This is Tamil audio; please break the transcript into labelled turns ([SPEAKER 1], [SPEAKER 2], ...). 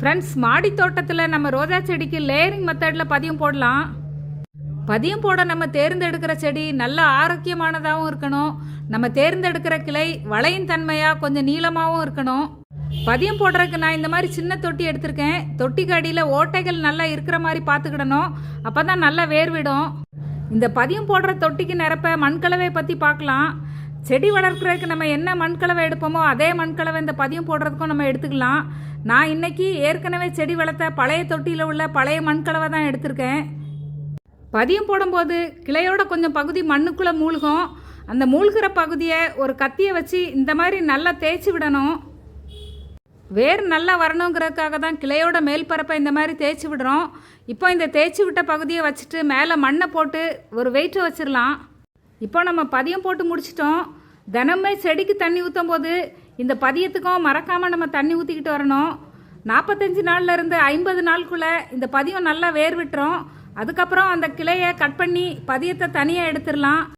[SPEAKER 1] ஃப்ரெண்ட்ஸ் மாடி தோட்டத்தில் நம்ம ரோஜா செடிக்கு லேயரிங் மெத்தடில் பதியம் போடலாம். பதியம் போட நம்ம தேர்ந்தெடுக்கிற செடி நல்ல ஆரோக்கியமானதாகவும் இருக்கணும். நம்ம தேர்ந்தெடுக்கிற கிளை வளையின் தன்மையாக கொஞ்சம் நீளமாகவும் இருக்கணும். பதியம் போடுறதுக்கு நான் இந்த மாதிரி சின்ன தொட்டி எடுத்திருக்கேன். தொட்டிக்கு அடியில் ஓட்டைகள் நல்லா இருக்கிற மாதிரி பார்த்துக்கிடணும். அப்போ தான் நல்லா வேர்விடும். இந்த பதியம் போடுற தொட்டிக்கு நிரப்ப மண்கலவை பற்றி பார்க்கலாம். செடி வளர்க்குறதுக்கு நம்ம என்ன மண்கலவை எடுப்போமோ அதே மண்கலவை இந்த பதியம் போடுறதுக்கும் நம்ம எடுத்துக்கலாம். நான் இன்னைக்கு ஏற்கனவே செடி வளர்த்த பழைய தொட்டியில் உள்ள பழைய மண்கலவை தான் எடுத்திருக்கேன். பதியம் போடும்போது கிளையோட கொஞ்சம் பகுதி மண்ணுக்குள்ளே மூழ்கும். அந்த மூழ்கிற பகுதியை ஒரு கத்தியை வச்சு இந்த மாதிரி நல்லா தேய்ச்சி விடணும். வேர் நல்லா வரணுங்கிறதுக்காக தான் கிளையோட மேல் பரப்பை இந்த மாதிரி தேய்ச்சி விடுறோம். இப்போ இந்த தேய்ச்சி விட்ட பகுதியை வச்சுட்டு மேலே மண்ணை போட்டு ஒரு வெயிட்டை வச்சிடலாம் இப்போ நம்ம பதியம் போட்டு முடிச்சிட்டோம். தினமே செடிக்கு தண்ணி ஊற்றும் போது இந்த பதியத்துக்கும் மறக்காமல் நம்ம தண்ணி ஊற்றிக்கிட்டு வரணும். நாற்பத்தஞ்சு நாள்ல இருந்து ஐம்பது நாளுக்குள்ளே இந்த பதியம் நல்லா வேர் விட்டுரும் அதுக்கப்புறம் அந்த கிளையை கட் பண்ணி பதியத்தை தனியாக எடுத்துடலாம்.